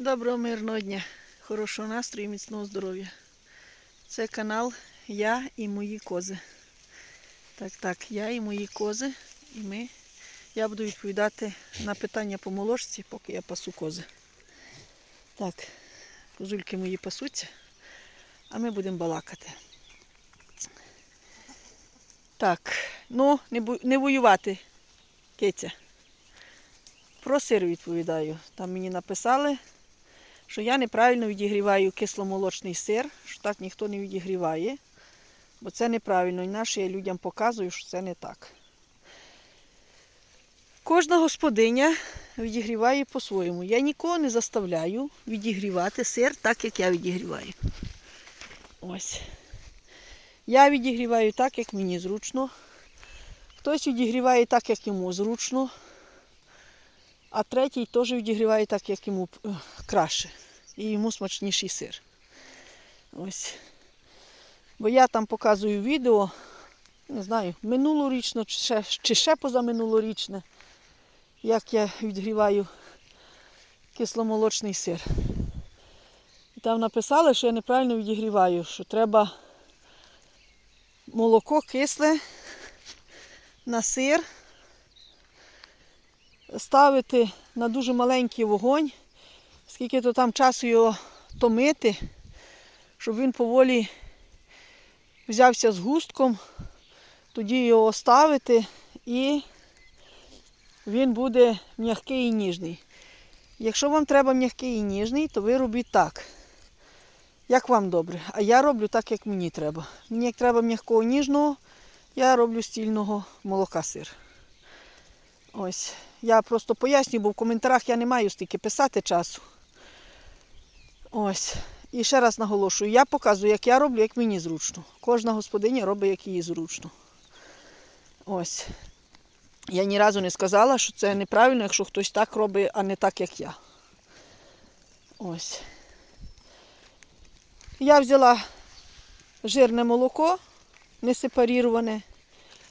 Доброго мирного дня, хорошого настрою і міцного здоров'я. Це канал Я і мої кози. Так, так, я і мої кози. І ми. Я буду відповідати на питання по молочці, поки я пасу кози. Так, козульки мої пасуться, а ми будемо балакати. Так, ну, не, бу- не воювати, киця. Про сир відповідаю. Там мені написали, що я неправильно відігріваю кисломолочний сир, що так ніхто не відігріває, бо це неправильно. Інакше я людям показую, що це не так. Кожна господиня відігріває по-своєму. Я нікого не заставляю відігрівати сир так, як я відігріваю. Ось. Я відігріваю так, як мені зручно. Хтось відігріває так, як йому зручно. А третій теж відігріває так, як йому е, краще. І йому смачніший сир. Ось. Бо я там показую відео, не знаю, минулорічно чи ще, чи ще позаминулорічне, як я відгріваю кисломолочний сир. І там написали, що я неправильно відігріваю, що треба молоко кисле на сир ставити на дуже маленький вогонь, скільки то там часу його томити, щоб він поволі взявся з густком, тоді його ставити і він буде м'який і ніжний. Якщо вам треба м'який і ніжний, то ви робіть так. Як вам добре. А я роблю так, як мені треба. Мені як треба м'якого ніжного, я роблю стільного молока сир. Ось. Я просто пояснюю, бо в коментарях я не маю стільки писати часу. Ось. І ще раз наголошую, я показую, як я роблю, як мені зручно. Кожна господиня робить, як їй зручно. Ось. Я ні разу не сказала, що це неправильно, якщо хтось так робить, а не так, як я. Ось. Я взяла жирне молоко, не сепаріроване,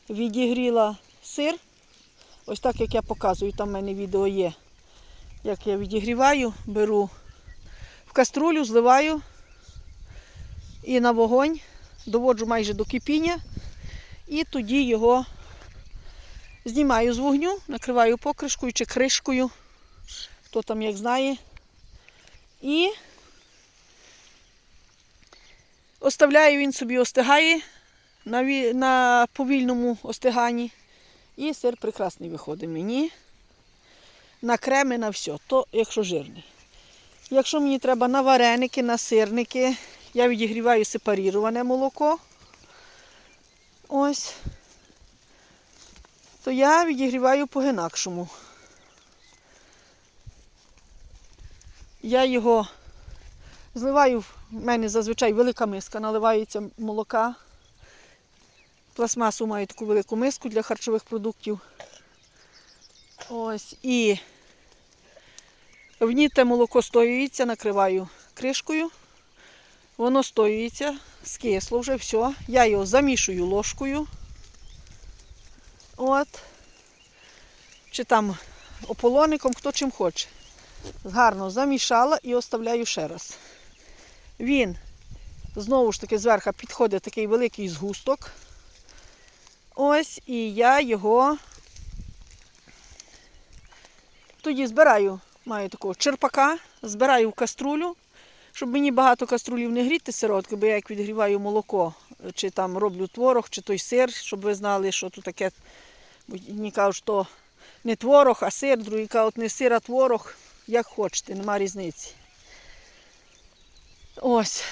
відігріла сир. Ось так, як я показую, там в мене відео є. Як я відігріваю, беру в каструлю, зливаю і на вогонь, доводжу майже до кипіння, і тоді його знімаю з вогню, накриваю покришкою чи кришкою, хто там як знає. І оставляю він собі остигає на, повільному остиганні. І сир прекрасний виходить мені. На креми, на все, то якщо жирний. Якщо мені треба на вареники, на сирники, я відігріваю сепаріроване молоко. Ось. То я відігріваю по-інакшому. Я його зливаю, в мене зазвичай велика миска, наливається молока. Пластмасу маю таку велику миску для харчових продуктів. Ось і в ній те молоко стоюється, накриваю кришкою. Воно стоюється, скисло вже все. Я його замішую ложкою. От. Чи там ополоником, хто чим хоче. Гарно замішала і оставляю ще раз. Він знову ж таки зверху підходить такий великий згусток. Ось і я його тоді збираю, маю такого черпака, збираю в каструлю, щоб мені багато каструлів не гріти сиротки, бо я як відгріваю молоко, чи там роблю творог, чи той сир, щоб ви знали, що тут таке. Одні кажуть, що не творог, а сир, другі кажуть, не сир, а творог, як хочете, нема різниці. Ось.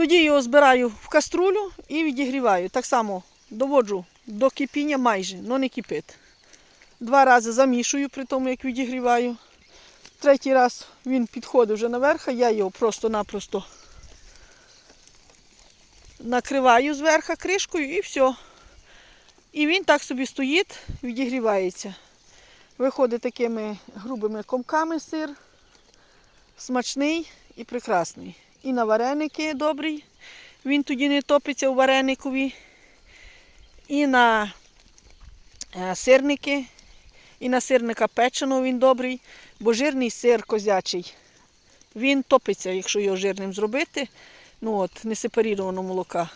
Тоді його збираю в каструлю і відігріваю. Так само доводжу до кипіння майже, але не кипить. Два рази замішую при тому, як відігріваю. Третій раз він підходить вже наверх, я його просто-напросто накриваю зверху кришкою і все. І він так собі стоїть, відігрівається. Виходить такими грубими комками сир, смачний і прекрасний. І на вареники добрий. Він тоді не топиться у вареникові. І на е, сирники, і на сирника печеного він добрий. Бо жирний сир козячий, він топиться, якщо його жирним зробити. Ну от, не сепарірованого молока.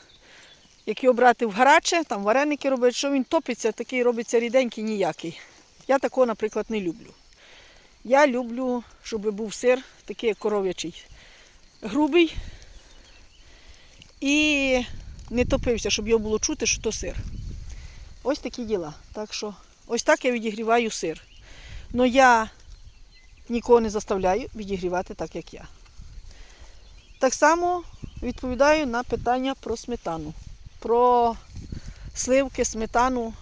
Як його брати в гаряче, там вареники робити, що він топиться, такий робиться ріденький, ніякий. Я такого, наприклад, не люблю. Я люблю, щоб був сир, такий коров'ячий, грубий і не топився, щоб його було чути, що то сир. Ось такі діла. Так що, ось так я відігріваю сир. Но я нікого не заставляю відігрівати так, як я. Так само відповідаю на питання про сметану, про сливки, сметану.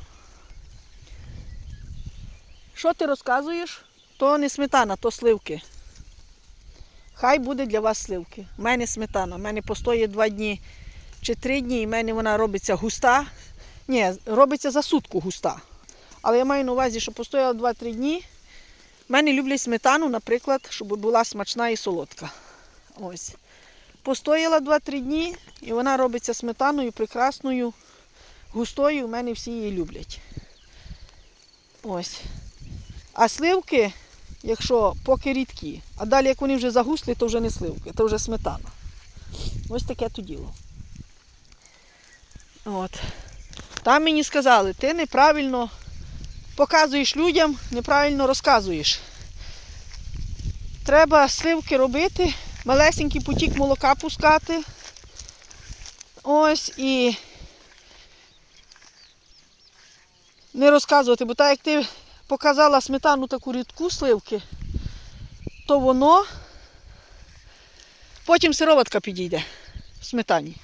Що ти розказуєш? То не сметана, то сливки. Хай буде для вас сливки. У мене сметана. У мене постоїть два дні чи три дні, і в мене вона робиться густа. Ні, робиться за сутку густа. Але я маю на увазі, що постояла 2-3 дні. У мене люблять сметану, наприклад, щоб була смачна і солодка. Ось. Постояла 2-3 дні, і вона робиться сметаною, прекрасною, густою. У мене всі її люблять. Ось. А сливки, якщо поки рідкі, а далі, як вони вже загусли, то вже не сливки, то вже сметана. Ось таке то діло. От. Там мені сказали, ти неправильно показуєш людям, неправильно розказуєш. Треба сливки робити, малесенький потік молока пускати. Ось і не розказувати, бо так як ти показала сметану таку рідку сливки, то воно потім сироватка підійде в сметані.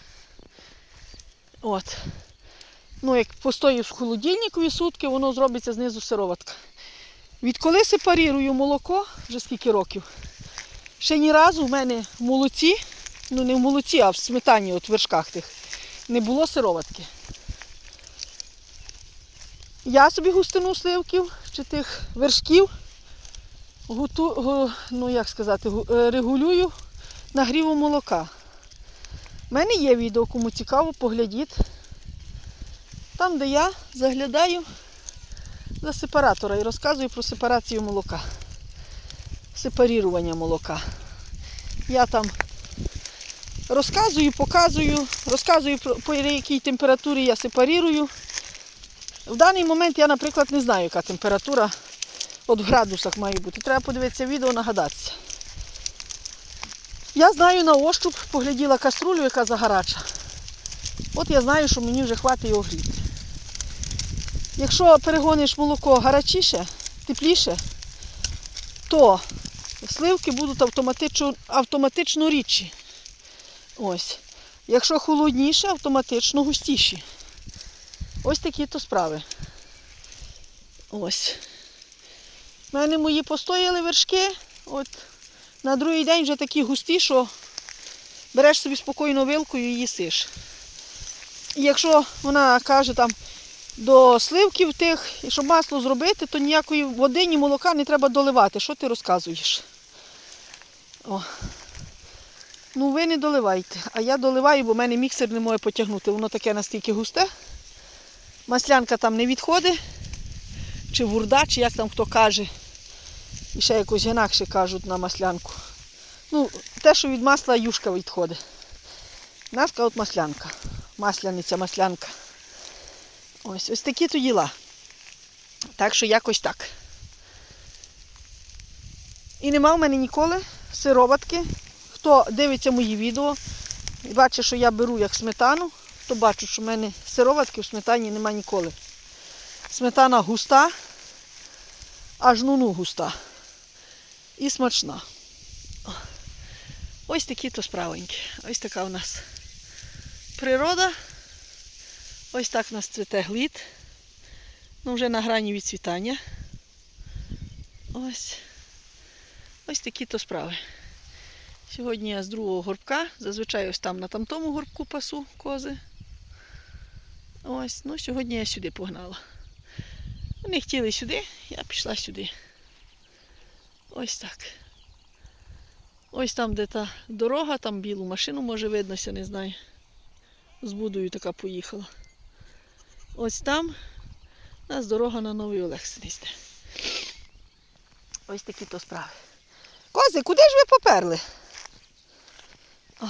От. Ну, як постоїть в холодильникові сутки, воно зробиться знизу сироватка. Відколи сепарірую молоко, вже скільки років, ще ні разу в мене в молоці, ну не в молоці, а в сметані, от в вершках тих, не було сироватки. Я собі густину сливків чи тих вершків гуту, гу- ну як сказати, е, регулюю нагрівом молока. У мене є відео, кому цікаво, поглядіть. Там, де я заглядаю за сепаратора і розказую про сепарацію молока. Сепарірування молока. Я там розказую, показую, розказую по якій температурі я сепарірую. В даний момент я, наприклад, не знаю, яка температура от в градусах має бути. Треба подивитися відео, нагадатися. Я знаю на ощуп, погляділа каструлю, яка загарача. От я знаю, що мені вже хватить його гріти. Якщо перегониш молоко гарячіше, тепліше, то сливки будуть автоматично, автоматично рідші. Ось. Якщо холодніше, автоматично густіші. Ось такі то справи. Ось. У мене мої постояли вершки. От на другий день вже такі густі, що береш собі спокійно вилкою і їсиш. І якщо вона каже там до сливків тих, і щоб масло зробити, то ніякої води, ні молока не треба доливати. Що ти розказуєш? О. Ну ви не доливайте. А я доливаю, бо в мене міксер не може потягнути. Воно таке настільки густе. Маслянка там не відходить, чи вурда, чи як там хто каже. І ще якось інакше кажуть на маслянку. Ну, те, що від масла юшка відходить. У нас от маслянка. Масляниця, маслянка. Ось ось такі то діла. Так що якось так. І нема в мене ніколи сироватки. Хто дивиться мої відео і бачить, що я беру як сметану, то бачу, що в мене сироватки в сметані нема ніколи. Сметана густа, аж ну-ну густа. І смачна. Ось такі то справенькі. Ось така у нас природа. Ось так у нас цвіте глід. Ну, вже на грані відцвітання. Ось. Ось такі то справи. Сьогодні я з другого горбка. Зазвичай ось там на тамтому горбку пасу кози. Ось, ну сьогодні я сюди погнала. Вони хотіли сюди, я пішла сюди. Ось так. Ось там, де та дорога, там білу машину може виднося, не знаю. З будою така поїхала. Ось там у нас дорога на Новий Олексин йде. Ось такі то справи. Кози, куди ж ви поперли? О.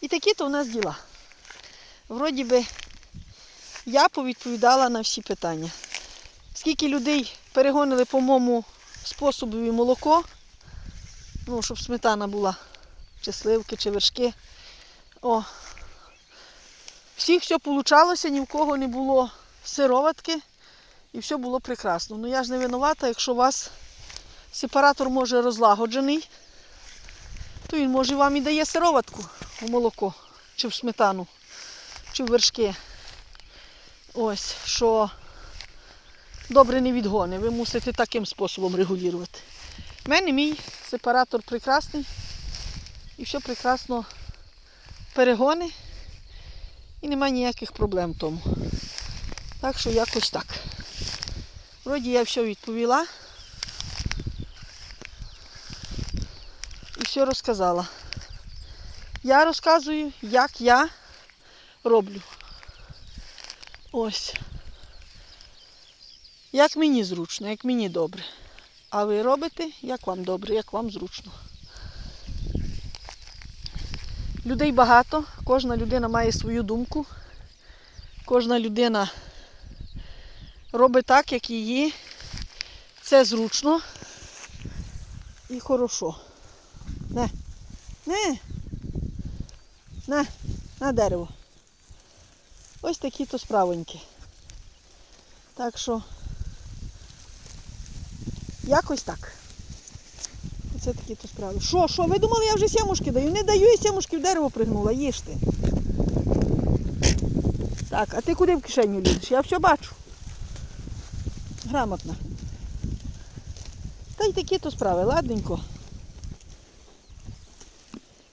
І такі то у нас діла. Вроді би, я повідповідала на всі питання. Скільки людей перегонили по моєму способу молоко, ну, щоб сметана була, чи сливки, чи вершки. О. Всіх все получалося, ні в кого не було сироватки і все було прекрасно. Ну я ж не винувата, якщо у вас сепаратор може розлагоджений, то він може вам і дає сироватку у молоко, чи в сметану, чи вершки. Ось, що добре не відгони. Ви мусите таким способом регулювати. У мене мій сепаратор прекрасний і все прекрасно перегони і немає ніяких проблем в тому. Так що якось так. Вроді я все відповіла і все розказала. Я розказую, як я роблю. Ось. Як мені зручно, як мені добре. А ви робите, як вам добре, як вам зручно. Людей багато, кожна людина має свою думку. Кожна людина робить так, як її. Це зручно і хорошо. Не, не, на, на дерево. Ось такі то справоньки. Так що якось так. Оце такі то справи. Що, що, ви думали, я вже сімушки даю? Не даю, я сімушки в дерево пригнула, їжте. Так, а ти куди в кишеню лізеш? Я все бачу. Грамотно. Та й такі то справи, ладненько.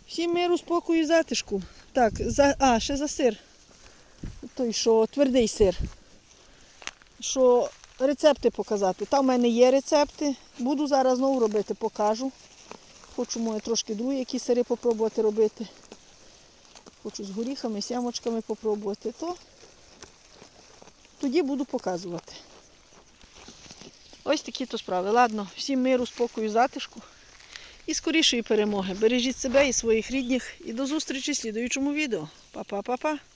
Всім миру, спокою і затишку. Так, за... а, ще за сир. Той, що твердий сир. Що рецепти показати. Там в мене є рецепти. Буду зараз знову робити, покажу. Хочу моє трошки другі які сири попробувати робити. Хочу з горіхами, сямочками попробувати, то тоді буду показувати. Ось такі то справи. Ладно, всім миру, спокою, затишку і скорішої перемоги. Бережіть себе і своїх рідних. І до зустрічі в слідуючому відео. Па-па-па-па.